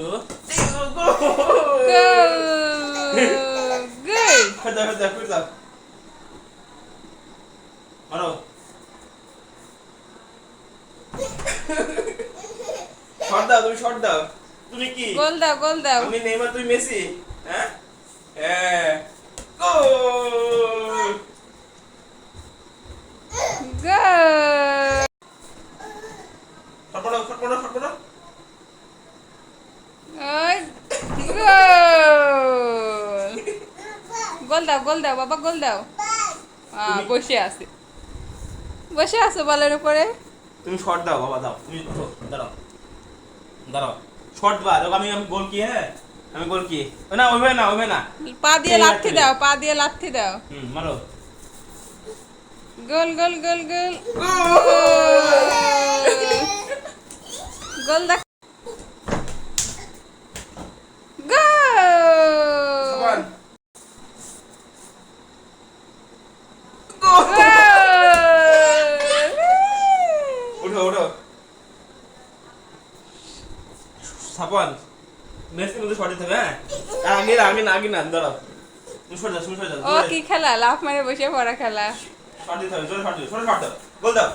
To go Good. ফের দাও ফের দাও ফের দাও মারো শট দাও তুমি শট দাও তুমি কি গোল দাও গোল দাও আমি নেইমার তুই মেসি হ্যাঁ হ্যাঁ গোল Good. শট মারো শট মারো শট মারো ওই গোল গোল দাও গোল দাও বাবা গোল দাও। বসে আছে। বসে আছো বলের উপরে? তুমি শট দাও বাবা দাও। তুমি দাঁড়াও। দাঁড়াও। শট বা দেখো আমি আমি গোল কি হ্যাঁ আমি গোল কি না ওইভাবে না ওইভাবে না। পা দিয়ে লাথি দাও পা দিয়ে লাথি দাও। হুম মারো। গোল গোল গোল গোল। গোল দেখ উঠো উঠো সাপন মেসি মধ্যে দিতে হবে হ্যাঁ? আগে না আগে না আগে না দাঁড়াও দাও তুমি শট দাও ও কি খেলা? লাফ মারে বসে পড়া খেলা। হবে জোরে শট দিও জোরে শট দাও গোল দাও।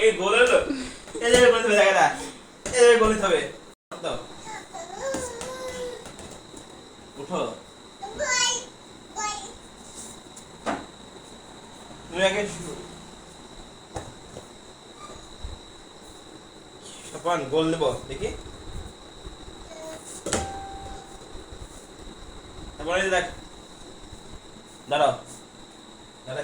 এই গোল হলো। এই যে গোল হবে জায়গাটা। এই গোল দিতে হবে। দাও। উঠো। তুমি আগে সাপন গোল দেব দেখি তারপরে দেখ দাঁড়াও দাঁড়া